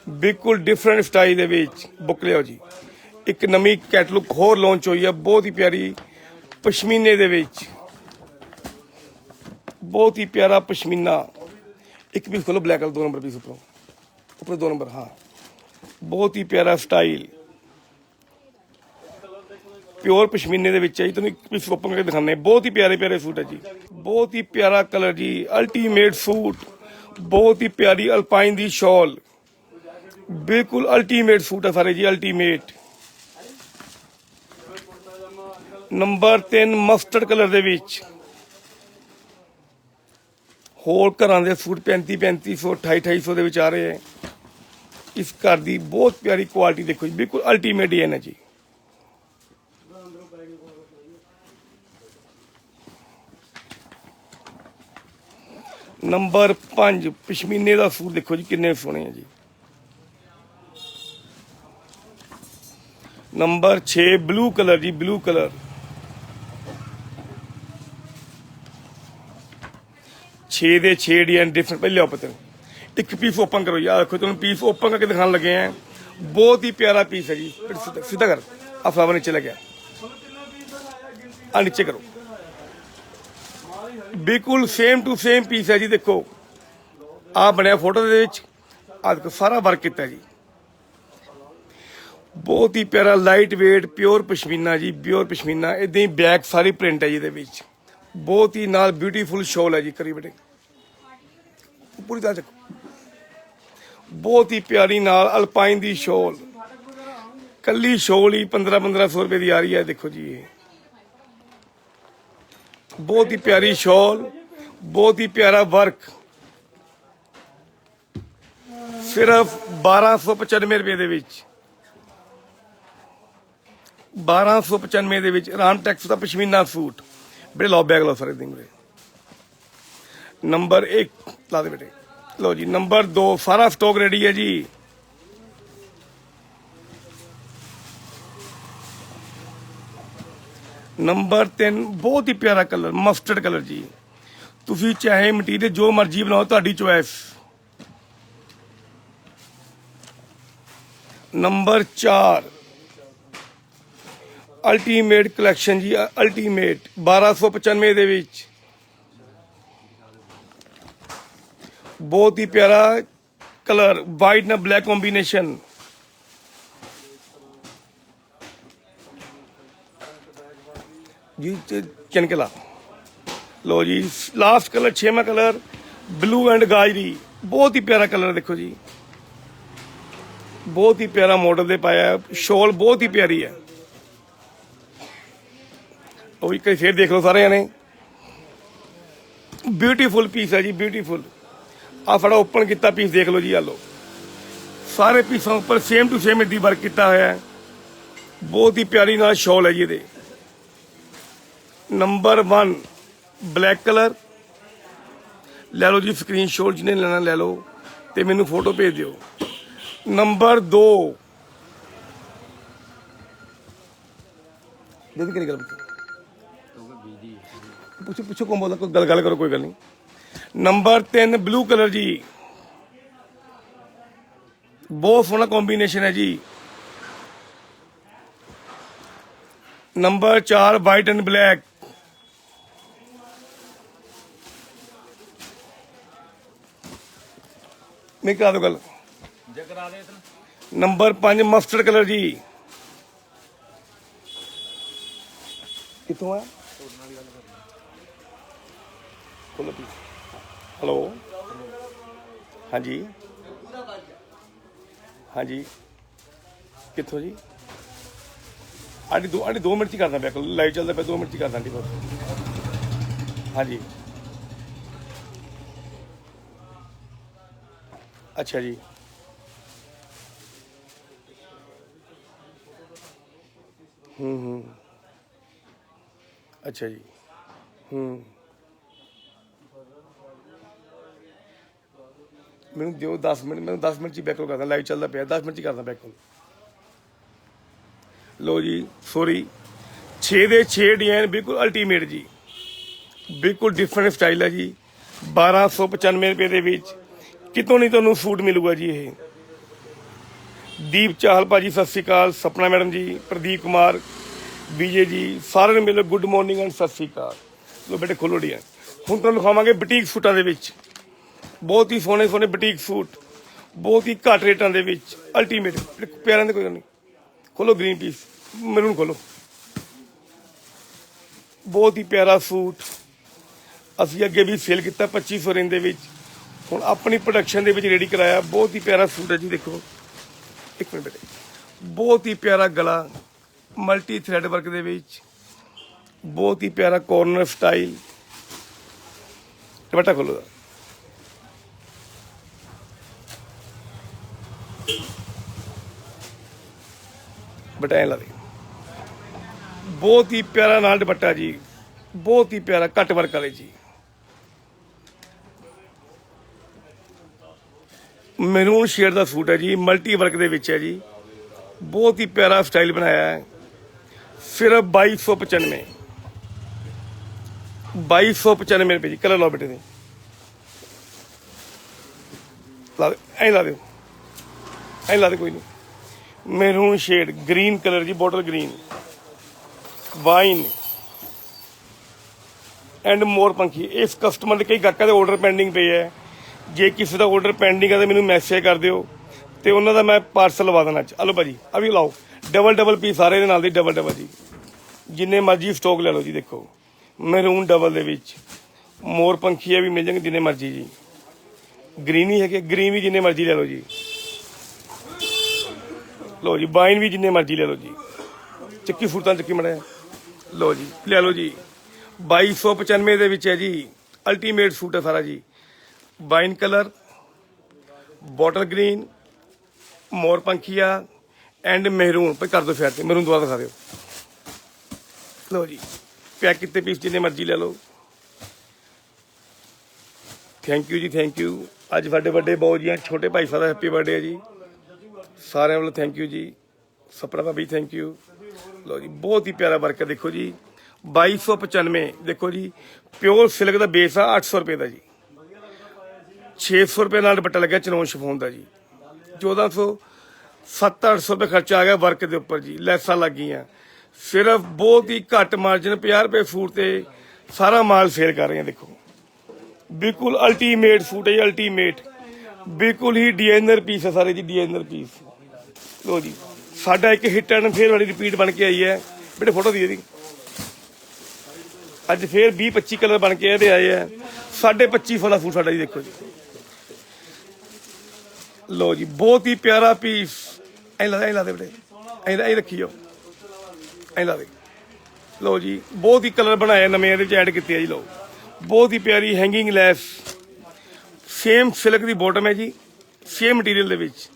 ਬਿਲਕੁਲ ਡਿਫਰੈਂਟ ਸਟਾਈਲ ਦੇ ਵਿੱਚ। ਬੁੱਕ ਲਿਓ ਜੀ। ਇੱਕ ਨਵੀਂ ਕੈਟਲੌਗ ਹੋਰ ਲਾਂਚ ਹੋਈ ਹੈ, ਬਹੁਤ ਹੀ ਪਿਆਰੀ ਪਸ਼ਮੀਨੇ ਦੇ ਵਿੱਚ। ਬਹੁਤ ਹੀ ਪਿਆਰਾ ਪਸ਼ਮੀਨਾ। ਇੱਕ ਪੀਸ ਖੋਲੋ ਬਲੈਕ ਕਲਰ ਦੋ ਨੰਬਰ ਪੀਸ ਉੱਪਰੋਂ। ਉੱਪਰ ਦੋ ਨੰਬਰ ਹਾਂ। ਬਹੁਤ ਹੀ ਪਿਆਰਾ ਸਟਾਈਲ ਪਿਓਰ ਪਸ਼ਮੀਨੇ ਦੇ ਵਿੱਚ ਹੈ ਜੀ। ਤੁਹਾਨੂੰ ਇੱਕ ਪੀਸ ਓਪਨ ਕਰਕੇ ਦਿਖਾਉਂਦੇ ਬਹੁਤ ਹੀ ਪਿਆਰੇ ਪਿਆਰੇ ਸੂਟ ਹੈ ਜੀ। ਬਹੁਤ ਹੀ ਪਿਆਰਾ ਕਲਰ ਜੀ। Ultimate suit. ਬਹੁਤ ਹੀ ਪਿਆਰੀ ਅਲਪਾਈਨ ਦੀ ਸ਼ਾਲ ਬਿਲਕੁਲ ਅਲਟੀਮੇਟ ਸੂਟ ਹੈ ਸਾਰੇ ਜੀ ਅਲਟੀਮੇਟ ਨੰਬਰ 3 ਮਸਟਰਡ ਕਲਰ ਦੇ ਵਿੱਚ। ਹੋਰ ਘਰਾਂ ਦੇ ਸੂਟ 35 3500 28 2800 ਦੇ ਵਿੱਚ ਆ ਰਹੇ ਹੈ। ਇਸ ਘਰ ਦੀ ਬਹੁਤ ਪਿਆਰੀ ਕੁਆਲਿਟੀ ਦੇਖੋ ਜੀ, ਬਿਲਕੁਲ ਅਲਟੀਮੇਟ ਹੀ ਹੈ ਨਾ ਜੀ। ਨੰਬਰ 5 ਪਸ਼ਮੀਨੇ ਦਾ ਸੂਟ ਦੇਖੋ ਜੀ, ਕਿੰਨੇ ਸੋਹਣੇ ਆ ਜੀ। ਨੰਬਰ 6 ਬਲੂ ਕਲਰ ਜੀ, ਬਲੂ ਕਲਰ। 6 ਦੇ 6 ਡਿਜ਼ਾਈਨ ਡਿਫਰੈਂਟ ਪਹਿਲੇ ਆਪਤ ਇੱਕ ਪੀਸ ਓਪਨ ਕਰੋ ਯਾਰ ਦੇਖੋ ਤੁਹਾਨੂੰ ਪੀਸ ਓਪਨ ਕਰਕੇ ਦਿਖਾਉਣ ਲੱਗੇ ਆ। ਬਹੁਤ ਹੀ ਪਿਆਰਾ ਪੀਸ ਹੈ ਜੀ, ਸਿੱਧਾ- ਸਿੱਧਾ ਕਰ। ਆ ਫਲਾਵਰ ਨੀਚੇ ਲੱਗਿਆ। ਆ ਨੀਚੇ ਕਰੋ। ਬਿਲਕੁਲ ਸੇਮ ਟੂ ਸੇਮ ਪੀਸ ਹੈ ਜੀ, ਦੇਖੋ। ਆ ਬਣਿਆ ਫੋਟੋ ਦੇ ਵਿੱਚ। ਆ ਦੇਖੋ, ਸਾਰਾ ਵਰਕ ਕੀਤਾ ਜੀ। ਬਹੁਤ ਹੀ ਪਿਆਰਾ ਲਾਈਟ weight ਪਿਓਰ ਪਸ਼ਮੀਨਾ ਜੀ ਪਿਓਰ ਪਸ਼ਮੀਨਾ। ਇਦਾਂ ਹੀ ਬੈਕ ਸਾਰੀ ਪ੍ਰਿੰਟ ਹੈ ਜੀ ਇਹਦੇ ਵਿੱਚ। ਬਹੁਤ ਹੀ ਨਾਲ ਬਿਊਟੀਫੁਲ ਸ਼ੋਲ ਹੈ ਜੀ ਕਰੀ ਬੇਟੇ ਪੂਰੀ ਤਰ੍ਹਾਂ ਦੇਖੋ ਬਹੁਤ ਹੀ ਪਿਆਰੀ ਨਾਲ ਅਲਪਾਈਨ ਦੀ ਸ਼ੋਲ। ਕੱਲੀ ਸ਼ੋਲ ਹੀ 15 1500 ਰੁਪਏ ਦੀ ਆ ਰਹੀ ਹੈ, ਦੇਖੋ ਜੀ ਇਹ। ਬਹੁਤ ਹੀ ਪਿਆਰੀ ਸ਼ੋਲ, ਬਹੁਤ ਹੀ ਪਿਆਰਾ ਵਰਕ। ਸਿਰਫ 1295 ਰੁਪਏ ਦੇ ਵਿੱਚ। 1295 ਦੇ ਵਿੱਚ ਰਾਮ ਟੈਕਸ ਦਾ ਪਸ਼ਮੀਨਾ ਸੂਟ। ਬੜੇ ਲਓ ਬੈਗ ਲਓ ਸਾਰੇ ਦਿਨ ਦੇ ਨੰਬਰ 1 ਲਾ ਦੇ ਬੇਟੇ। ਲਓ ਜੀ, ਨੰਬਰ 2 ਸਾਰਾ ਸਟਾਕ ਰੈਡੀ ਹੈ ਜੀ। ਨੰਬਰ 3 ਬਹੁਤ ਹੀ ਪਿਆਰਾ ਕਲਰ ਮਸਟਰਡ ਕਲਰ ਜੀ। ਤੁਸੀਂ ਚਾਹੇ ਮਟੀਰੀਅਲ ਜੋ ਮਰਜ਼ੀ ਬਣਾਓ, ਤੁਹਾਡੀ ਚੁਆਇਸ ਨੰਬਰ 4 ਅਲਟੀਮੇਟ ਕਲੈਕਸ਼ਨ ਜੀ ਅਲਟੀਮੇਟ 1295 ਦੇ ਵਿੱਚ। ਬਹੁਤ ਹੀ ਪਿਆਰਾ ਕਲਰ ਵਾਈਟ ਨਾਲ ਬਲੈਕ ਕੰਬੀਨੇਸ਼ਨ ਜੀ ਚ- ਚਨਕਲਾ ਲੋ ਜੀ ਲਾਸਟ ਕਲਰ, ਛੇਵਾਂ ਕਲਰ ਬਲੂ ਐਂਡ ਗਾਜਰੀ। ਬਹੁਤ ਹੀ ਪਿਆਰਾ ਕਲਰ ਦੇਖੋ ਜੀ। ਬਹੁਤ ਹੀ ਪਿਆਰਾ ਮਾਡਲ ਦੇ ਪਾਇਆ ਸ਼ੋਲ ਬਹੁਤ ਹੀ ਪਿਆਰੀ ਹੈ। ਉਹ ਇੱਕ ਵਾਰੀ ਫੇਰ ਦੇਖ ਲਓ ਸਾਰਿਆਂ ਨੇ। ਬਿਊਟੀਫੁਲ ਪੀਸ ਹੈ ਜੀ ਬਿਊਟੀਫੁਲ ਆ ਫੜਾ ਓਪਨ ਕੀਤਾ ਪੀਸ ਦੇਖ ਲਓ ਜੀ ਆ ਲਓ। ਸਾਰੇ ਪੀਸਾਂ ਉੱਪਰ ਸੇਮ ਟੂ ਸੇਮ ਇਦੀ ਵਰਕ ਕੀਤਾ ਹੋਇਆ ਹੈ। ਬਹੁਤ ਹੀ ਪਿਆਰੀ ਨਾਲ ਸ਼ੋਲ ਹੈ ਜੀ ਇਹਦੇ। ਨੰਬਰ 1 ਬਲੈਕ ਕਲਰ ਲੈ ਲਓ ਜੀ ਸਕਰੀਨਸ਼ਾਟ ਜਿਹਨੇ ਲੈਣਾ ਲੈ ਲਓ ਤੇ ਮੈਨੂੰ ਫੋਟੋ ਭੇਜ ਦਿਓ। ਨੰਬਰ 2 ਦੇ ਕਿਹੜੀ ਗੱਲ ਪੁੱਛੋ। ਪੁੱਛੋ ਕੌਣ ਬੋਲਦਾ ਕੋਈ ਗੱਲ ਗੱਲ ਕਰੋ, ਕੋਈ ਗੱਲ ਨਹੀਂ। ਨੰਬਰ 3 ਬਲੂ ਕਲਰ ਜੀ। ਬਹੁਤ ਸੋਹਣਾ ਕੰਬੀਨੇਸ਼ਨ ਹੈ ਜੀ। ਨੰਬਰ 4 ਵਾਈਟ ਐਂਡ ਬਲੈਕ ਮੈਂ ਕਰਾ ਦੋ ਗੱਲ ਨੰਬਰ 5 ਮਸਟਰਡ ਕਲਰ ਜੀ। ਕਿੱਥੋਂ ਆ ਖੋਲੋ ਪਲੀਜ਼ ਹੈਲੋ। ਹਾਂਜੀ। ਹਾਂਜੀ। ਕਿੱਥੋਂ ਜੀ? ਆਡੀ ਦੋ ਆਡੀ 2 ਮਿੰਟ ਚ ਕਰਦਾ ਪਿਆ, ਲਾਈਵ ਚੱਲਦਾ ਪਿਆ 2 ਮਿੰਟ ਚ ਕਰਦਾ ਆਂਟੀ ਬਸ। ਹਾਂਜੀ। ਅੱਛਾ ਜੀ। ਹੂੰ ਹੂੰ। ਅੱਛਾ ਜੀ। ਹੂੰ। ਮੈਨੂੰ ਦਿਓ 10 ਮਿੰਟ, ਮੈਨੂੰ 10 ਮਿੰਟ ਚ ਬੈਕ ਕਰਦਾ ਲਾਈਵ ਚੱਲਦਾ ਪਿਆ 10 ਮਿੰਟ ਚ ਕਰਦਾ ਬੈਕ ਲੋ ਜੀ ਸੋਰੀ 6 ਦੇ 6 ਡਿਜ਼ਾਈਨ ਬਿਲਕੁਲ ਅਲਟੀਮੇਟ ਜੀ। ਬਿਲਕੁਲ ਡਿਫਰੈਂਟ ਸਟਾਈਲ ਹੈ ਜੀ। 1295 ਰੁਪਏ ਦੇ ਵਿੱਚ ਕਿਤੋਂ ਨਹੀਂ ਤੁਹਾਨੂੰ ਸੂਟ ਮਿਲੂਗਾ ਜੀ ਇਹ। ਦੀਪ ਚਾਹਲ ਭਾਜੀ, ਸਤਿ ਸ਼੍ਰੀ ਅਕਾਲ। ਸਪਨਾ ਮੈਡਮ ਜੀ, ਪ੍ਰਦੀਪ ਕੁਮਾਰ, ਵਿਜੇ ਜੀ, ਸਾਰਿਆਂ ਨੂੰ ਮਿਲੋ ਗੁੱਡ ਮਾਰਨਿੰਗ ਐਂਡ ਸਤਿ ਸ਼੍ਰੀ ਅਕਾਲ। ਲੋ ਬੇਟੇ, ਖੋਲੋ ਡੀਆਂ ਹੁਣ ਤੁਹਾਨੂੰ ਦਿਖਾਵਾਂਗੇ ਬੁਟੀਕ ਸੂਟਾਂ ਦੇ ਵਿੱਚ। ਬਹੁਤ ਹੀ ਸੋਹਣੇ ਸੋਹਣੇ ਬੁਟੀਕ ਸੂਟ, ਬਹੁਤ ਹੀ ਘੱਟ ਰੇਟਾਂ ਦੇ ਵਿੱਚ ਅਲਟੀਮੇਟ ਪਿਆਰਾਂ ਦੇ ਕੋਈ ਗੱਲ ਨਹੀਂ। ਖੋਲੋ ਗ੍ਰੀਨ ਪੀਸ ਮੈਰੂਨ ਖੋਲੋ। ਬਹੁਤ ਹੀ ਪਿਆਰਾ ਸੂਟ, ਅਸੀਂ ਅੱਗੇ ਵੀ ਸੇਲ ਕੀਤਾ 2500 ਰੇਂਜ ਦੇ ਵਿੱਚ। ਹੁਣ ਆਪਣੀ ਪ੍ਰੋਡਕਸ਼ਨ ਦੇ ਵਿੱਚ ਰੈਡੀ ਕਰਾਇਆ, ਬਹੁਤ ਹੀ ਪਿਆਰਾ ਸੂਟ ਹੈ ਜੀ, ਦੇਖੋ। ਇੱਕ ਮਿੰਟ ਬੇਟੇ। ਬਹੁਤ ਹੀ ਪਿਆਰਾ ਗਲਾ ਮਲਟੀ ਥ੍ਰੈਡ ਵਰਕ ਦੇ ਵਿੱਚ। ਬਹੁਤ ਹੀ ਪਿਆਰਾ ਕੋਰਨਰ ਸਟਾਈਲ ਦੁਪੱਟਾ ਖੋਲੋ। ਦਾ ਬਟਾਏ ਲਾ ਦੇ। ਬਹੁਤ ਹੀ ਪਿਆਰਾ ਨਾਲ ਦੁਪੱਟਾ ਜੀ। ਬਹੁਤ ਹੀ ਪਿਆਰਾ ਕੱਟ ਵਰਕ ਵਾਲੇ ਜੀ। ਮੈਰੂਨ ਸ਼ੇਡ ਦਾ ਸੂਟ ਹੈ ਜੀ ਮਲਟੀ ਵਰਕ ਦੇ ਵਿੱਚ ਹੈ ਜੀ। ਬਹੁਤ ਹੀ ਪਿਆਰਾ ਸਟਾਈਲ ਬਣਾਇਆ ਹੈ। ਸਿਰਫ 2295 2295 ਰੁਪਏ ਜੀ ਕਲਰ ਲਓ ਬੇਟੇ ਦੇ। ਲਾ ਦੇ, ਐਂ ਲਾ ਦਿਓ। ਐਂ ਲਾ ਦੇ ਕੋਈ ਨਹੀਂ ਮੈਰੂਨ ਸ਼ੇਡ ਗ੍ਰੀਨ ਕਲਰ ਜੀ ਬੋਟਲ ਗ੍ਰੀਨ ਵਾਈਨ ਐਂਡ ਮੋਰ ਪੰਖੀ ਇਸ ਕਸਟਮਰ ਦੇ ਕਈ ਗਾਹਕਾਂ ਦੇ ਆਰਡਰ ਪੈਂਡਿੰਗ ਪਏ ਹੈ ਜੇ ਕਿਸੇ ਦਾ ਆਰਡਰ ਪੈਂਡਿੰਗ ਹੈ ਤਾਂ ਮੈਨੂੰ ਮੈਸੇਜ ਕਰ ਦਿਓ ਤੇ ਉਹਨਾਂ ਦਾ ਮੈਂ ਪਾਰਸਲ ਲਵਾ ਦੇਣਾ ਚ ਹਲੋ ਭਾਜੀ ਆ ਵੀ ਲਾਓ ਡਬਲ ਡਬਲ ਪੀਸ ਸਾਰੇ ਦੇ ਨਾਲ ਦੀ ਡਬਲ ਡਬਲ ਜੀ ਜਿੰਨੇ ਮਰਜ਼ੀ ਸਟਾਕ ਲੈ ਲਓ ਜੀ ਦੇਖੋ ਮੈਰੂਨ ਡਬਲ ਦੇ ਵਿੱਚ ਮੋਰ ਪੰਖੀਆਂ ਵੀ ਮਿਲ ਜਾਣਗੇ ਜਿੰਨੇ ਮਰਜ਼ੀ ਜੀ ਗ੍ਰੀਨ ਹੀ ਹੈਗੇ ਗ੍ਰੀਨ ਵੀ ਜਿੰਨੇ ਮਰਜ਼ੀ ਲੈ ਲਓ ਜੀ ਲਓ ਜੀ ਵਾਈਨ ਵੀ ਜਿੰਨੇ ਮਰਜ਼ੀ ਲੈ ਲਓ ਜੀ। ਚੱਕੀ ਫੁਰਤਾਂ ਚੱਕੀ ਮੜਿਆ ਲਓ ਜੀ, ਲੈ ਲਓ ਜੀ। 2295 ਦੇ ਵਿੱਚ ਹੈ ਜੀ ਅਲਟੀਮੇਟ ਸੂਟ ਹੈ ਸਾਰਾ ਜੀ। ਵਾਈਨ ਕਲਰ ਬੋਟਲ ਗ੍ਰੀਨ ਮੋਰ ਪੰਖੀਆ ਐਂਡ ਮਹਿਰੂਨ ਪਈ ਕਰ ਦਿਓ ਫੇਰ ਤੇ ਮਹਿਰੂਨ ਦੁਬਾਰਾ ਦਿਖਾ ਦਿਓ ਲਓ ਜੀ ਪੈਕ ਕੀਤੇ ਪੀਸ ਜਿੰਨੇ ਮਰਜ਼ੀ ਲੈ ਲਓ। ਥੈਂਕ ਯੂ ਜੀ ਥੈਂਕ ਯੂ ਅੱਜ ਸਾਡੇ ਵੱਡੇ ਬਾਊ ਜੀ ਆ, ਛੋਟੇ ਭਾਈ ਸਾਹਿਬ ਦਾ ਹੈਪੀ ਬਰਥਡੇ ਹੈ ਜੀ। ਸਾਰਿਆਂ ਵੱਲੋਂ ਥੈਂਕ ਯੂ ਜੀ। ਸਪਨਾ ਭਾਬੀ ਥੈਂਕ ਯੂ ਲਓ ਜੀ, ਬਹੁਤ ਹੀ ਪਿਆਰਾ ਵਰਕ ਹੈ, ਦੇਖੋ ਜੀ। 2295 ਦੇਖੋ ਜੀ ਪਿਓਰ ਸਿਲਕ ਦਾ ਬੇਸ ਆ 800 ਰੁਪਏ ਦਾ ਜੀ। 600 ਰੁਪਏ ਨਾਲ ਦੁਪੱਟਾ ਲੱਗਿਆ ਚਨੋਨ ਸ਼ਿਫੋਨ ਦਾ ਜੀ। 1400 7-800 ਰੁਪਏ ਖਰਚਾ ਆ ਗਿਆ ਵਰਕ ਦੇ ਉੱਪਰ ਜੀ, ਲੈਸਾਂ ਲੱਗ ਗਈਆਂ। ਸਿਰਫ ਬਹੁਤ ਹੀ ਘੱਟ ਮਾਰਜਨ 50 ਰੁਪਏ ਸੂਟ ਤੇ ਸਾਰਾ ਮਾਲ ਸੇਲ ਕਰ ਰਹੇ ਆ ਦੇਖੋ। ਬਿਲਕੁਲ ਅਲਟੀਮੇਟ ਸੂਟ ਹੈ ਜੀ ਅਲਟੀਮੇਟ ਬਿਲਕੁਲ ਹੀ ਡਿਜ਼ਾਈਨਰ ਪੀਸ ਹੈ ਸਾਰੇ ਜੀ ਡਿਜ਼ਾਈਨਰ ਪੀਸ ਲੋ ਜੀ। ਸਾਡਾ ਇੱਕ ਹਿੱਟ ਐਂਡ ਫੇਰ ਵਾਲੀ ਰਿਪੀਟ ਬਣ ਕੇ ਆਈ ਹੈ। ਬੇਟੇ ਫੋਟੋ ਦੀ ਇਹਦੀ। ਅੱਜ ਫੇਰ 20 25 ਕਲਰ ਬਣ ਕੇ ਇਹਦੇ ਆਏ ਆ 2550 ਦਾ ਸੂਟ ਸਾਡਾ ਜੀ ਦੇਖੋ ਜੀ। ਲੋ ਜੀ, ਬਹੁਤ ਹੀ ਪਿਆਰਾ ਪੀਸ ਐ ਲਾ ਐ ਲਾ ਦੇ ਬੇਟੇ। ਐ ਐ ਰੱਖੀਓ ਐ ਲਾ ਦੇ। ਲੋ ਜੀ, ਬਹੁਤ ਹੀ ਕਲਰ ਬਣਾਏ ਨਵੇਂ ਇਹਦੇ ਵਿੱਚ ਐਡ ਕੀਤੇ ਆ ਜੀ ਲੋ ਬਹੁਤ ਹੀ ਪਿਆਰੀ ਹੈਂਗਿੰਗ ਲੈਸ ਸੇਮ ਸਿਲਕ ਦੀ ਬਾਟਮ ਹੈ ਜੀ। ਸੇਮ ਮਟੀਰੀਅਲ ਦੇ ਵਿੱਚ।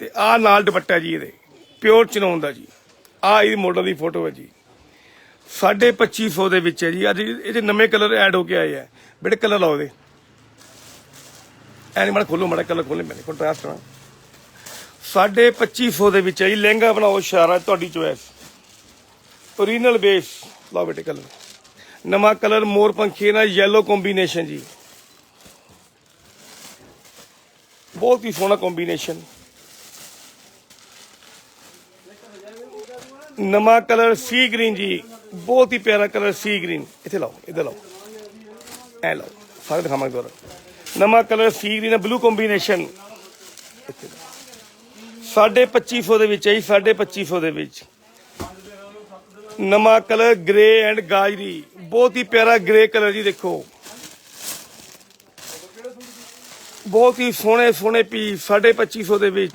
ਤੇ ਆਹ ਨਾਲ ਦੁਪੱਟਾ ਜੀ ਇਹਦੇ, ਪਿਓਰ ਚਨੌਨ ਦਾ ਜੀ। ਆਹ ਇਹਦੀ ਮੋਡਲ ਦੀ ਫੋਟੋ ਹੈ ਜੀ। 2550 ਦੇ ਵਿੱਚ ਹੈ ਜੀ। ਅੱਜ ਇਹਦੇ ਨਵੇਂ ਕਲਰ ਐਡ ਹੋ ਕੇ ਆਏ ਆ। ਬੇਟੇ ਕਲਰ ਲਾਓ ਦੇ ਐਨੀ ਮੜਾ ਖੋਲੋ, ਮੜਾ ਕਲਰ ਖੋਲੇ ਮੈਨੇ ਕੰਟਰਾਸਟ ਕਰਾਂ। 2550 ਦੇ ਵਿੱਚ ਹੈ ਜੀ। ਲਹਿੰਗਾ ਬਣਾਓ ਸ਼ਾਰਾ ਤੁਹਾਡੀ ਚੋਇਸ ਓਰੀਜਨਲ ਬੇਸ ਲਾਓ ਬੇਟੇ ਕਲਰ ਨਵਾਂ ਕਲਰ ਮੋਰ ਪੰਖੀ ਨਾਲ ਯੈਲੋ ਕੰਬੀਨੇਸ਼ਨ ਜੀ। ਬਹੁਤ ਹੀ ਸੋਹਣਾ ਕੰਬੀਨੇਸ਼ਨ ਨਵਾਂ ਕਲਰ ਸੀ ਗ੍ਰੀਨ ਜੀ। ਬਹੁਤ ਹੀ ਪਿਆਰਾ ਕਲਰ ਸੀ ਗ੍ਰੀਨ ਇੱਥੇ ਲਾਓ, ਇੱਧਰ ਲਾਓ। ਐ ਲਾਓ, ਸਾਰੇ ਦਿਖਾਵਾਂਗੇ ਦੁਬਾਰਾ। ਨਵਾਂ colour sea green blue combination ਸਾਢੇ 2500 ਦੇ ਵਿੱਚ ਹੈ ਜੀ, ਸਾਢੇ 2500 ਦੇ ਵਿੱਚ। ਨਵਾਂ ਕਲਰ ਗ੍ਰੇ ਐਂਡ ਗਾਜਰੀ। ਬਹੁਤ ਹੀ ਪਿਆਰਾ ਗ੍ਰੇ ਕਲਰ ਜੀ, ਦੇਖੋ। ਬਹੁਤ ਹੀ ਸੋਹਣੇ ਸੋਹਣੇ ਪੀਸ 2500 ਦੇ ਵਿੱਚ।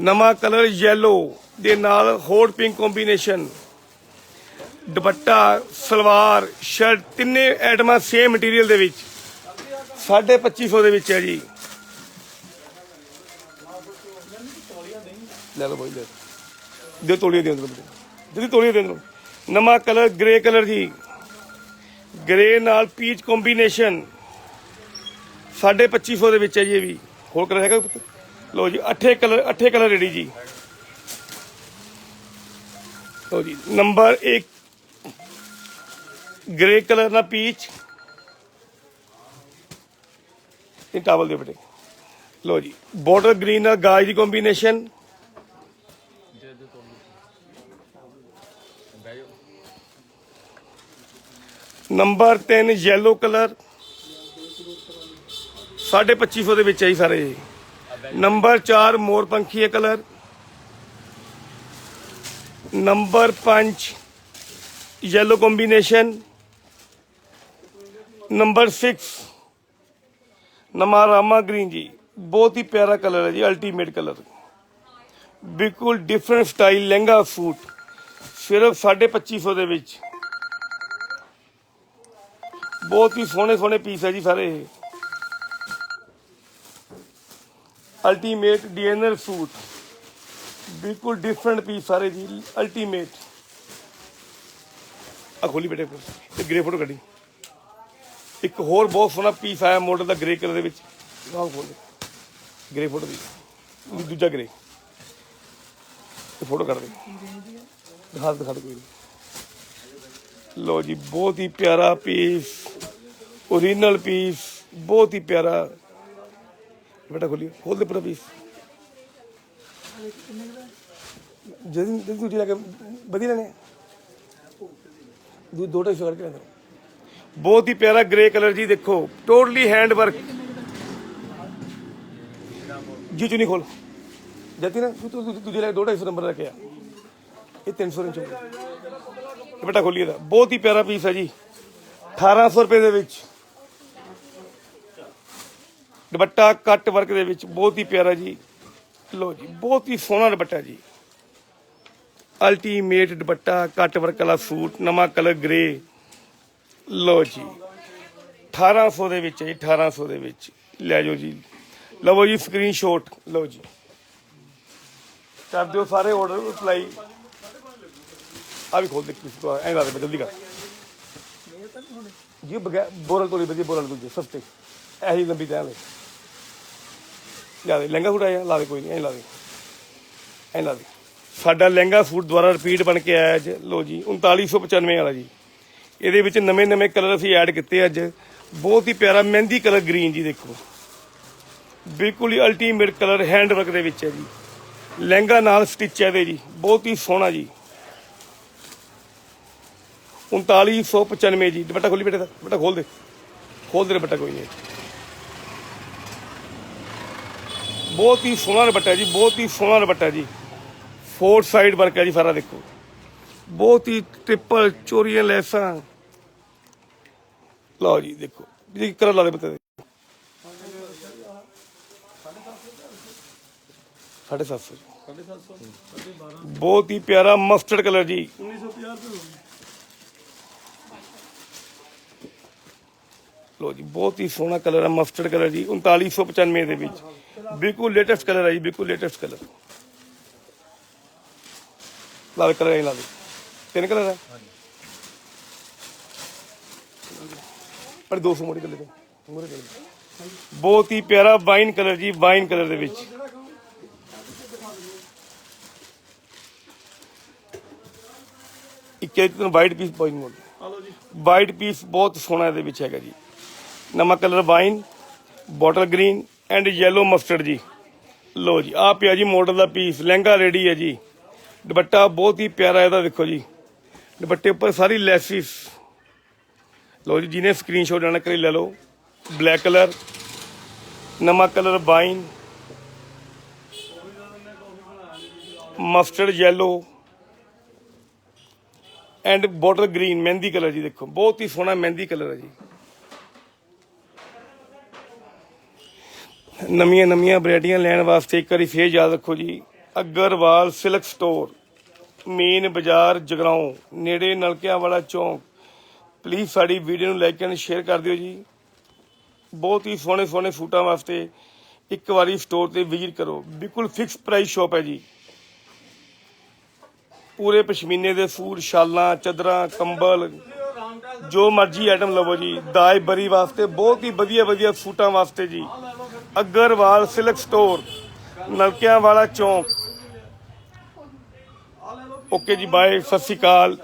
ਨਵਾਂ ਕਲਰ ਯੈਲੋ ਦੇ ਨਾਲ ਹੋਰ pink combination dupatta, salwar shirt ਤਿੰਨੇ ਆਈਟਮਾਂ ਸੇਮ ਮਟੀਰੀਅਲ ਦੇ ਵਿੱਚ। 2500 ਦੇ ਵਿੱਚ ਹੈ ਜੀ। ਲੈ ਲਓ ਬਾਈ, ਲੈ ਲਓ। ਦਿਓ ਤੋਲੀਏ ਦੇ ਅੰਦਰ ਜਿਹੜੀ ਤੋਲੀਏ ਦੇ ਅੰਦਰ ਨਵਾਂ ਕਲਰ ਗ੍ਰੇ ਕਲਰ ਜੀ। ਗ੍ਰੇ ਨਾਲ ਪੀਚ ਕੰਬੀਨੇਸ਼ਨ 2500 ਦੇ ਵਿੱਚ ਹੈ ਜੀ ਇਹ ਵੀ। ਹੋਰ ਕਲਰ ਹੈਗਾ ਪੁੱਤ? ਲਓ ਜੀ, ਅੱਠੇ ਕਲਰ ਅੱਠੇ ਕਲਰ ਰੈਡੀ ਜੀ। ਲਓ ਜੀ, ਨੰਬਰ 1 ਗ੍ਰੇ ਕਲਰ ਨਾਲ ਪੀਚ ਇਹ ਟਾਵਲ ਦੇ ਬਟੇ। ਲਓ ਜੀ ਬਾਰਡਰ ਗ੍ਰੀਨ ਨਾਲ ਗਾਜ ਦੀ ਕੰਬੀਨੇਸ਼ਨ ਨੰਬਰ 3 ਯੈਲੋ ਕਲਰ 2550 ਦੇ ਵਿੱਚ ਹੈ ਜੀ ਸਾਰੇ। ਇਹ। ਨੰਬਰ 4 ਮੋਰ ਪੰਖੀਆ colour number 5 yellow combination. Number 6 ਨਮਾਰਾਮਾ ਗ੍ਰੀਨ ਜੀ ਬਹੁਤ ਹੀ ਪਿਆਰਾ ਕਲਰ ਹੈ ਜੀ ਅਲਟੀਮੇਟ ਕਲਰ ਬਿਲਕੁਲ ਡਿਫਰੈਂਟ ਸਟਾਈਲ ਲਹਿੰਗਾ ਸੂਟ ਸਿਰਫ 2550 ਦੇ ਵਿੱਚ ਬਹੁਤ ਹੀ ਸੋਹਣੇ ਸੋਹਣੇ ਪੀਸ ਹੈ ਜੀ ਸਾਰੇ ਇਹ ਅਲਟੀਮੇਟ ਡੀਐਨਆਰ ਸੂਟ ਬਿਲਕੁਲ ਡਿਫਰੈਂਟ ਪੀਸ ਸਾਰੇ ਜੀ ਅਲਟੀਮੇਟ ਆ ਖੋਲੀ ਬੇਟੇ ਤੇ ਗ੍ਰੇ ਫੋਟੋ ਕੱਢੀ। ਇੱਕ ਹੋਰ ਬਹੁਤ ਸੋਹਣਾ ਪੀਸ ਆਇਆ ਮਾਡਲ ਦਾ ਗ੍ਰੇ ਕਲਰ ਦੇ ਵਿੱਚ। ਆਹ ਖੋਲ ਗ੍ਰੇ ਫੋਟੋ ਦੀ। ਦੂਜਾ ਗ੍ਰੇ ਇਹ ਫੋਟੋ ਕੱਢ ਦੇ। ਦਿਖਾ ਦਿਖਾ ਦੇ ਕੋਈ। ਲੋ ਜੀ, ਬਹੁਤ ਹੀ ਪਿਆਰਾ ਪੀਸ ਓਰੀਜਨਲ ਪੀਸ ਬਹੁਤ ਹੀ ਪਿਆਰਾ। ਬੇਟਾ ਖੋਲੀ ਖੋਲ ਦੇ ਪੂਰਾ ਪੀਸ ਦੂਜੀ ਵਧੀਆ ਲੈਣੇ ਦੂ ਦੋ ਢਾਈ ਸੌ ਕਰਕੇ ਲੈਂਦੇ ਬਹੁਤ ਹੀ ਪਿਆਰਾ ਗ੍ਰੇ ਕਲਰ ਜੀ ਦੇਖੋ। ਟੋਟਲੀ ਹੈਂਡ ਵਰਕ ਜੀ ਚੁਨੀ ਖੋਲ। ਜਤੀ ਨਾ ਤੂੰ ਤੂੰ ਦੂਜੇ ਲੈ ਦੋ ਢਾਈ ਸੌ ਨੰਬਰ ਰੱਖਿਆ ਇਹ 300 ਇੰਚ ਇਹ ਬੇਟਾ ਖੋਲੀ ਇਹਦਾ। ਬਹੁਤ ਹੀ ਪਿਆਰਾ ਪੀਸ ਹੈ ਜੀ। 1800 ਰੁਪਏ ਦੇ ਵਿੱਚ। ਦੁਪੱਟਾ ਕੱਟ ਵਰਕ ਦੇ ਵਿੱਚ। ਬਹੁਤ ਹੀ ਪਿਆਰਾ ਜੀ। ਲੋ ਜੀ, ਬਹੁਤ ਹੀ ਸੋਹਣਾ ਦੁਪੱਟਾ ਜੀ। ਅਲਟੀਮੇਟ ਦੁਪੱਟਾ ਕੱਟ ਵਰਕ ਵਾਲਾ ਸੂਟ, ਨਵਾਂ ਕਲਰ ਗ੍ਰੇ ਲੋ ਜੀ 1800 ਦੇ ਵਿੱਚ ਹੈ 1800 ਦੇ ਵਿੱਚ। ਲੈ ਜਾਓ ਜੀ। ਲਵੋ ਜੀ ਸਕਰੀਨਸ਼ਾਟ ਲਓ ਜੀ। ਕਰ ਦਿਓ ਸਾਰੇ ਆਰਡਰ ਰਿਪਲਾਈ ਆ ਵੀ ਖੋਲ ਦੇ ਕਿਸ ਤੋਂ ਐਂ ਲਾ ਦੇ ਜਲਦੀ ਕਰ। ਜੀ ਬੋਰਲ ਤੋਂ ਵਧੀਆ ਬੋਰਲ ਦੂਜੇ ਸਸਤੇ। ਇਹੀ ਲੰਬੀ ਤੈਅ ਲੈ ਲਾ ਦੇ, ਲਹਿੰਗਾ ਸੂਟ ਆਇਆ, ਲਾ ਦੇ ਕੋਈ ਨਹੀਂ ਐਂ ਲਾ ਦੇ। ਐਂ ਲਾ ਦੇ। ਸਾਡਾ ਲਹਿੰਗਾ ਸੂਟ ਦੁਬਾਰਾ ਰਿਪੀਟ ਬਣ ਕੇ ਆਇਆ ਅੱਜ ਲੋ ਜੀ 3995 ਵਾਲਾ ਜੀ। ਇਹਦੇ ਵਿੱਚ ਨਵੇਂ ਨਵੇਂ ਕਲਰ ਅਸੀਂ ਐਡ ਕੀਤੇ ਅੱਜ। ਬਹੁਤ ਹੀ ਪਿਆਰਾ ਮਹਿੰਦੀ ਕਲਰ ਗ੍ਰੀਨ ਜੀ, ਦੇਖੋ। ਬਿਲਕੁਲ ਹੀ ਅਲਟੀਮੇਟ ਕਲਰ ਹੈਂਡ ਵਰਕ ਦੇ ਵਿੱਚ ਹੈ ਜੀ। ਲਹਿੰਗਾ ਨਾਲ ਸਟਿਚ ਹੈ ਇਹਦੇ ਜੀ, ਬਹੁਤ ਹੀ ਸੋਹਣਾ ਜੀ। 3995 ਜੀ, ਦੁਪੱਟਾ ਖੋਲੀ ਬੇਟੇ ਬੇਟਾ ਦੁਪੱਟਾ ਖੋਲ ਦੇ। ਖੋਲ ਦੇ ਦੁਪੱਟਾ ਕੋਈ ਨਹੀਂ ਬਹੁਤ ਹੀ ਸੋਹਣਾ ਦੁਪੱਟਾ ਜੀ, ਬਹੁਤ ਹੀ ਸੋਹਣਾ ਦੁਪੱਟਾ ਜੀ। ਫੋਰ ਸਾਈਡ ਵਰਕ ਹੈ ਜੀ ਸਾਰਾ ਦੇਖੋ। ਬਹੁਤ ਹੀ ਟ੍ਰਿਪਲ ਚੋਰੀਆਂ, ਲੈਸਾਂ। ਲਓ ਜੀ, ਦੇਖੋ। ਜੀ ਕਰ ਲਾ ਦੇ। ਬੱਤੇ ਸਾਢੇ ਸੱਤ ਸੌ ਜੀ। ਬਹੁਤ ਹੀ ਪਿਆਰਾ ਮਸਟਰਡ ਕਲਰ ਜੀ। ਲੋ ਜੀ, ਬਹੁਤ ਹੀ ਸੋਹਣਾ ਕਲਰ ਹੈ ਮਸਟਰਡ ਕਲਰ ਜੀ 3995 ਦੇ ਵਿੱਚ। ਬਿਲਕੁਲ ਲੇਟੈਸਟ ਕਲਰ ਹੈ ਜੀ ਬਿਲਕੁਲ ਲੇਟੈਸਟ ਕਲਰ ਲਾਲ ਕਲਰ ਹੈ ਲਾਲ। ਤਿੰਨ ਕਲਰ ਹੈ ਪਰ 200 ਮੋੜੀ ਕਲਰ ਮੋਰੇ ਕਲਰ ਬਹੁਤ ਹੀ ਪਿਆਰਾ ਵਾਈਨ ਕਲਰ ਜੀ ਵਾਈਨ ਕਲਰ ਦੇ ਵਿੱਚ। ਇੱਕ ਇਹ ਤੁਹਾਨੂੰ ਵਾਈਟ ਪੀਸ ਪਾਈ ਮੋੜ ਵਾਈਟ ਪੀਸ ਬਹੁਤ ਸੋਹਣਾ ਇਹਦੇ ਵਿੱਚ ਹੈਗਾ ਜੀ। ਨਮਕ colour wine bottle green and yellow mustard ਜੀ। ਲੋ ਜੀ ਆ ਪਿਆ ਜੀ ਮਾਡਲ ਦਾ ਪੀਸ ਲਹਿੰਗਾ ਰੈਡੀ ਹੈ ਜੀ। ਦੁਪੱਟਾ ਬਹੁਤ ਹੀ ਪਿਆਰਾ ਇਹਦਾ ਦੇਖੋ ਜੀ। ਦੁਪੱਟੇ ਉੱਪਰ ਸਾਰੀ ਲੈਸਿਸ। ਲੋ ਜੀ, ਜਿਹਨੇ ਸਕਰੀਨਸ਼ਾਟ ਲੈਣਾ ਕਰੀ ਲੈ ਲਓ। ਬਲੈਕ ਕਲਰ ਨਮਕ colour wine mustard yellow and bottle green mehndi colour ਜੀ ਦੇਖੋ। ਬਹੁਤ ਹੀ ਸੋਹਣਾ ਮਹਿੰਦੀ ਕਲਰ ਹੈ ਜੀ। ਨਵੀਆਂ ਨਵੀਆਂ ਵੈਰਾਈਟੀਆਂ ਲੈਣ ਵਾਸਤੇ ਇੱਕ ਵਾਰੀ ਫੇਰ ਯਾਦ ਰੱਖੋ ਜੀ। ਅਗਰਵਾਲ ਸਿਲਕ ਸਟੋਰ, ਮੇਨ ਬਾਜ਼ਾਰ ਜਗਰਾਉਂ, ਨੇੜੇ ਨਲਕਿਆਂ ਵਾਲਾ ਚੌਂਕ। ਪਲੀਜ਼ ਸਾਡੀ ਵੀਡੀਓ ਨੂੰ ਲਾਈਕ ਐਂਡ ਸ਼ੇਅਰ ਕਰ ਦਿਓ ਜੀ। ਬਹੁਤ ਹੀ ਸੋਹਣੇ ਸੋਹਣੇ ਸੂਟਾਂ ਵਾਸਤੇ ਇੱਕ ਵਾਰੀ ਸਟੋਰ ਤੇ ਵਿਜ਼ਿਟ ਕਰੋ। ਬਿਲਕੁਲ ਫਿਕਸ ਪ੍ਰਾਈਸ ਸ਼ਾਪ ਹੈ ਜੀ। ਪੂਰੇ ਪਸ਼ਮੀਨੇ ਦੇ ਸੂਟ, ਸ਼ਾਲਾਂ, ਚਾਦਰਾਂ, ਕੰਬਲ, ਜੋ ਮਰਜ਼ੀ ਆਈਟਮ ਲਵੋ ਜੀ। ਦਾਜ ਬਰੀ ਵਾਸਤੇ ਬਹੁਤ ਹੀ ਵਧੀਆ ਵਧੀਆ ਸੂਟਾਂ ਵਾਸਤੇ ਜੀ। ਅਗਰਵਾਲ ਸਿਲਕ ਸਟੋਰ ਨਲਕਿਆਂ ਵਾਲਾ ਚੌਂਕ। ਓਕੇ ਜੀ ਬਾਏ ਸਤਿ ਸ਼੍ਰੀ ਅਕਾਲ।